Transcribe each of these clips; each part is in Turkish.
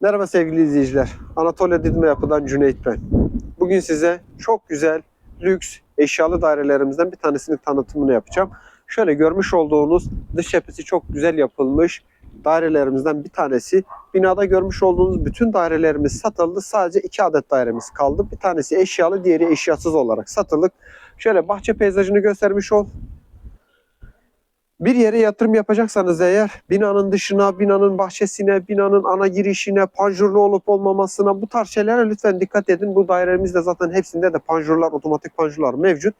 Merhaba sevgili izleyiciler. Anatolia Didme Yapı'dan Cüneyt ben. Bugün size çok güzel, lüks, eşyalı dairelerimizden bir tanesinin tanıtımını yapacağım. Şöyle görmüş olduğunuz dış cephesi çok güzel yapılmış dairelerimizden bir tanesi. Binada görmüş olduğunuz bütün dairelerimiz satıldı. Sadece iki adet dairemiz kaldı. Bir tanesi eşyalı, diğeri eşyasız olarak satılık. Şöyle bahçe peyzajını göstermiş ol. Bir yere yatırım yapacaksanız eğer binanın dışına, binanın bahçesine, binanın ana girişine, panjurlu olup olmamasına bu tarz şeylere lütfen dikkat edin. Bu dairemizde zaten hepsinde de panjurlar, otomatik panjurlar mevcut.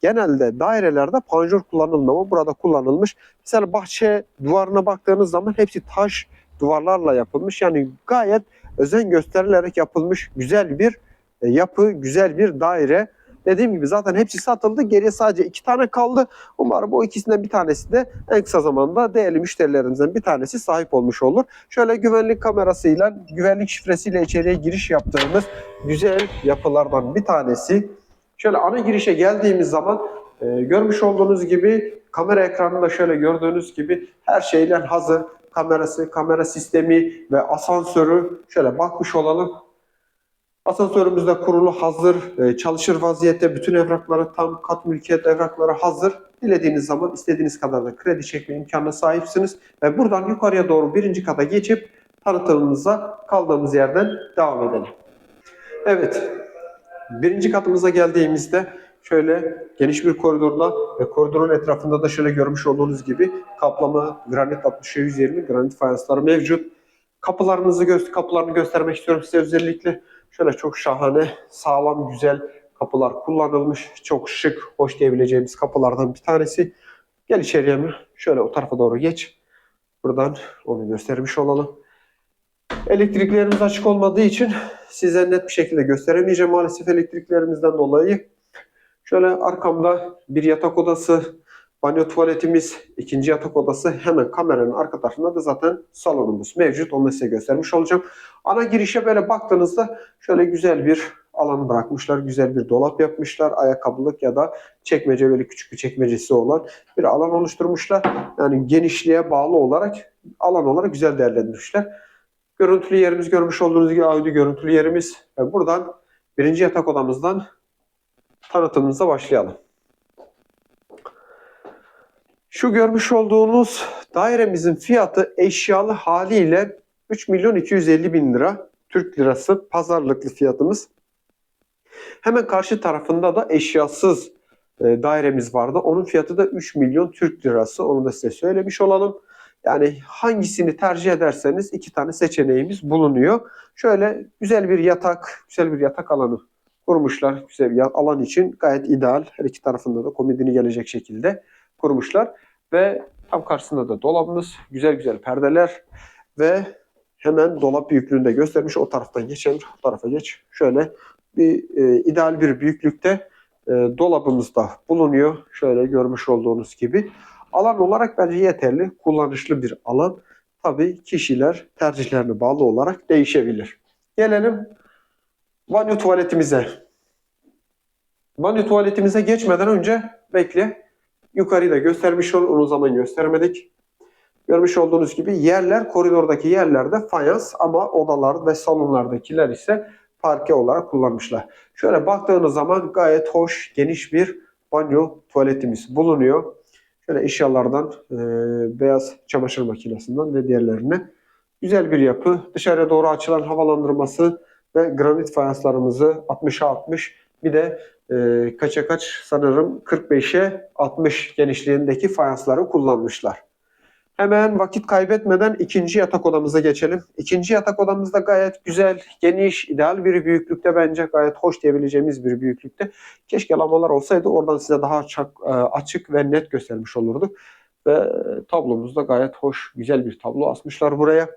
Genelde dairelerde panjur kullanılmıyor. Burada kullanılmış. Mesela bahçe duvarına baktığınız zaman hepsi taş duvarlarla yapılmış. Yani gayet özen gösterilerek yapılmış güzel bir e, yapı, güzel bir daire. Dediğim gibi zaten hepsi satıldı. Geriye sadece iki tane kaldı. Umarım o ikisinden bir tanesi de en kısa zamanda değerli müşterilerimizden bir tanesi sahip olmuş olur. Şöyle güvenlik kamerasıyla, güvenlik şifresiyle içeriye giriş yaptığımız güzel yapılardan bir tanesi. Şöyle ana girişe geldiğimiz zaman e, görmüş olduğunuz gibi kamera ekranında şöyle gördüğünüz gibi her şeyle hazır. Kamerası, kamera sistemi ve asansörü şöyle bakmış olalım. Asansörümüz de kurulu hazır, e, çalışır vaziyette bütün evrakları tam kat mülkiyet evrakları hazır. Dilediğiniz zaman istediğiniz kadar da kredi çekme imkanına sahipsiniz. Ve buradan yukarıya doğru birinci kata geçip tanıtımımıza kaldığımız yerden devam edelim. Evet, birinci katımıza geldiğimizde şöyle geniş bir koridorla ve koridorun etrafında da şöyle görmüş olduğunuz gibi kaplama granit 60'a 120 granit fayansları mevcut. Kapılarınızı gö kapılarını göstermek istiyorum size özellikle. Şöyle çok şahane, sağlam, güzel kapılar kullanılmış. Çok şık, hoş diyebileceğimiz kapılardan bir tanesi. Gel içeriye mi? Şöyle o tarafa doğru geç. Buradan onu göstermiş olalım. Elektriklerimiz açık olmadığı için size net bir şekilde gösteremeyeceğim maalesef elektriklerimizden dolayı. Şöyle arkamda bir yatak odası, banyo tuvaletimiz, ikinci yatak odası hemen kameranın arka tarafında da zaten salonumuz mevcut. Onu da size göstermiş olacağım. Ana girişe böyle baktığınızda şöyle güzel bir alan bırakmışlar. Güzel bir dolap yapmışlar. Ayakkabılık ya da çekmece böyle küçük bir çekmecesi olan bir alan oluşturmuşlar. Yani genişliğe bağlı olarak alan olarak güzel değerlendirmişler. Görüntülü yerimiz görmüş olduğunuz gibi Audi görüntülü yerimiz. Ve buradan birinci yatak odamızdan tanıtımımıza başlayalım. Şu görmüş olduğunuz dairemizin fiyatı eşyalı haliyle 3 milyon 250 bin lira Türk lirası pazarlıklı fiyatımız. Hemen karşı tarafında da eşyasız e, dairemiz vardı. Onun fiyatı da 3 milyon Türk lirası. Onu da size söylemiş olalım. Yani hangisini tercih ederseniz iki tane seçeneğimiz bulunuyor. Şöyle güzel bir yatak, güzel bir yatak alanı kurmuşlar. Güzel bir alan için gayet ideal. Her iki tarafında da komodini gelecek şekilde kurmuşlar. Ve tam karşısında da dolabımız, güzel güzel perdeler ve hemen dolap büyüklüğünü de göstermiş. O taraftan geçelim, o tarafa geç. Şöyle bir e, ideal bir büyüklükte e, dolabımız da bulunuyor. Şöyle görmüş olduğunuz gibi. Alan olarak bence yeterli, kullanışlı bir alan. Tabii kişiler tercihlerine bağlı olarak değişebilir. Gelelim banyo tuvaletimize. Banyo tuvaletimize geçmeden önce bekle. Yukarıyı da göstermiş ol. Onu zaman göstermedik. Görmüş olduğunuz gibi yerler koridordaki yerlerde fayans ama odalar ve salonlardakiler ise parke olarak kullanmışlar. Şöyle baktığınız zaman gayet hoş, geniş bir banyo tuvaletimiz bulunuyor. Şöyle eşyalardan, e, beyaz çamaşır makinesinden ve diğerlerine güzel bir yapı. Dışarıya doğru açılan havalandırması ve granit fayanslarımızı 60'a 60 bir de e, kaça kaç sanırım 45'e 60 genişliğindeki fayansları kullanmışlar. Hemen vakit kaybetmeden ikinci yatak odamıza geçelim. İkinci yatak odamızda gayet güzel, geniş, ideal bir büyüklükte bence gayet hoş diyebileceğimiz bir büyüklükte. Keşke lambalar olsaydı oradan size daha e, açık ve net göstermiş olurduk. Ve tablomuzda gayet hoş, güzel bir tablo asmışlar buraya.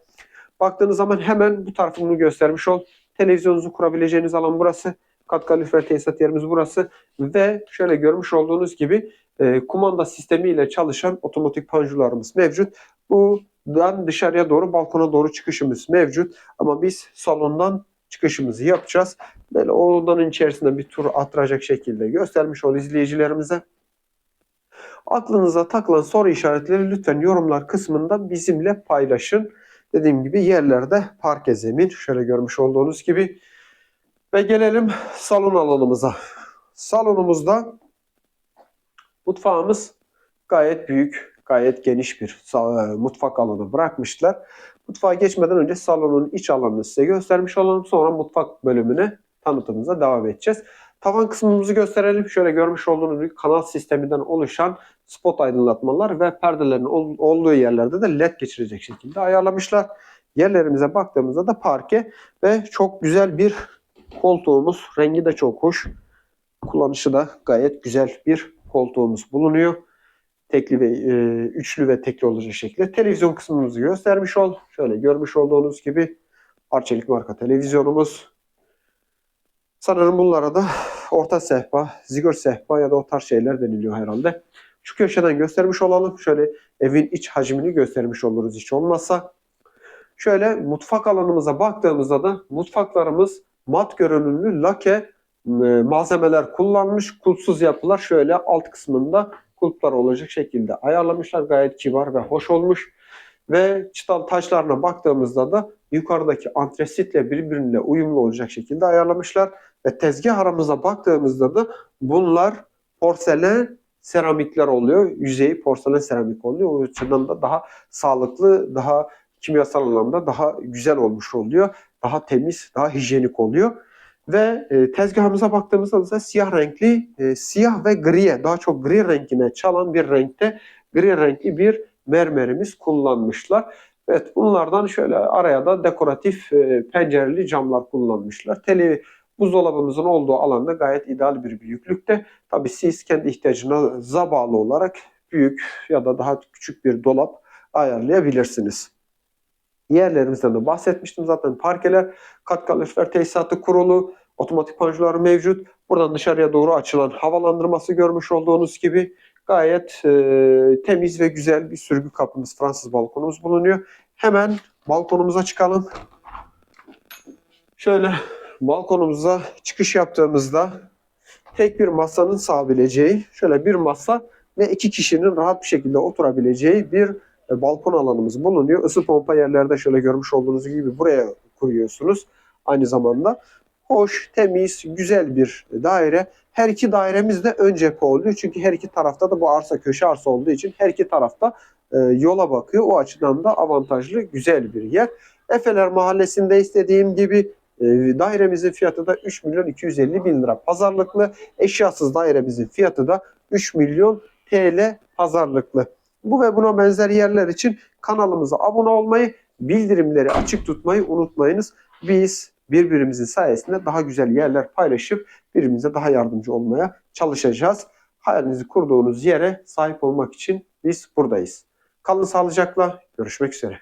Baktığınız zaman hemen bu tarafını göstermiş ol. Televizyonunuzu kurabileceğiniz alan burası. Kat kalifer tesisat yerimiz burası. Ve şöyle görmüş olduğunuz gibi e, kumanda sistemiyle çalışan otomatik panjurlarımız mevcut. Buradan dışarıya doğru balkona doğru çıkışımız mevcut. Ama biz salondan çıkışımızı yapacağız. Böyle odanın içerisinde bir tur attıracak şekilde göstermiş ol izleyicilerimize. Aklınıza takılan soru işaretleri lütfen yorumlar kısmında bizimle paylaşın. Dediğim gibi yerlerde parke zemin. Şöyle görmüş olduğunuz gibi. Ve gelelim salon alanımıza. Salonumuzda mutfağımız gayet büyük, gayet geniş bir e, mutfak alanı bırakmışlar. Mutfağa geçmeden önce salonun iç alanını size göstermiş olalım. Sonra mutfak bölümüne tanıtımımıza devam edeceğiz. Tavan kısmımızı gösterelim. Şöyle görmüş olduğunuz gibi kanal sisteminden oluşan spot aydınlatmalar ve perdelerin ol- olduğu yerlerde de led geçirecek şekilde ayarlamışlar. Yerlerimize baktığımızda da parke ve çok güzel bir koltuğumuz. Rengi de çok hoş. Kullanışı da gayet güzel bir koltuğumuz bulunuyor. Tekli ve e, üçlü ve tekli olacak şekilde. Televizyon kısmımızı göstermiş ol. Şöyle görmüş olduğunuz gibi Arçelik marka televizyonumuz. Sanırım bunlara da orta sehpa, zigor sehpa ya da o tarz şeyler deniliyor herhalde. Şu köşeden göstermiş olalım. Şöyle evin iç hacmini göstermiş oluruz hiç olmazsa. Şöyle mutfak alanımıza baktığımızda da mutfaklarımız mat görünümlü lake e, malzemeler kullanmış. Kulpsuz yapılar şöyle alt kısmında kulplar olacak şekilde ayarlamışlar. Gayet kibar ve hoş olmuş. Ve çıtal taşlarına baktığımızda da yukarıdaki antresitle birbirine uyumlu olacak şekilde ayarlamışlar. Ve tezgah aramıza baktığımızda da bunlar porselen seramikler oluyor. Yüzeyi porselen seramik oluyor. O açıdan da daha sağlıklı, daha kimyasal anlamda daha güzel olmuş oluyor. Daha temiz, daha hijyenik oluyor. Ve e, tezgahımıza baktığımızda da siyah renkli, e, siyah ve griye, daha çok gri rengine çalan bir renkte gri renkli bir mermerimiz kullanmışlar. Evet bunlardan şöyle araya da dekoratif e, pencereli camlar kullanmışlar. Tele buzdolabımızın olduğu alanda gayet ideal bir büyüklükte. Tabii siz kendi ihtiyacınıza bağlı olarak büyük ya da daha küçük bir dolap ayarlayabilirsiniz. Yerlerimizden de bahsetmiştim zaten parkeler, kat kalorifer tesisatı kurulu, otomatik panjurları mevcut. Buradan dışarıya doğru açılan havalandırması görmüş olduğunuz gibi gayet e, temiz ve güzel bir sürgü kapımız, Fransız balkonumuz bulunuyor. Hemen balkonumuza çıkalım. Şöyle balkonumuza çıkış yaptığımızda tek bir masanın sığabileceği, şöyle bir masa ve iki kişinin rahat bir şekilde oturabileceği bir balkon alanımız bulunuyor. Isı pompa yerlerde şöyle görmüş olduğunuz gibi buraya kuruyorsunuz. Aynı zamanda hoş, temiz, güzel bir daire. Her iki dairemiz de ön cephe oluyor. Çünkü her iki tarafta da bu arsa köşe arsa olduğu için her iki tarafta e, yola bakıyor. O açıdan da avantajlı, güzel bir yer. Efeler Mahallesi'nde istediğim gibi e, dairemizin fiyatı da 3 milyon 250 bin lira pazarlıklı. Eşyasız dairemizin fiyatı da 3 milyon TL pazarlıklı. Bu ve buna benzer yerler için kanalımıza abone olmayı, bildirimleri açık tutmayı unutmayınız. Biz birbirimizin sayesinde daha güzel yerler paylaşıp birbirimize daha yardımcı olmaya çalışacağız. Hayalinizi kurduğunuz yere sahip olmak için biz buradayız. Kalın sağlıcakla, görüşmek üzere.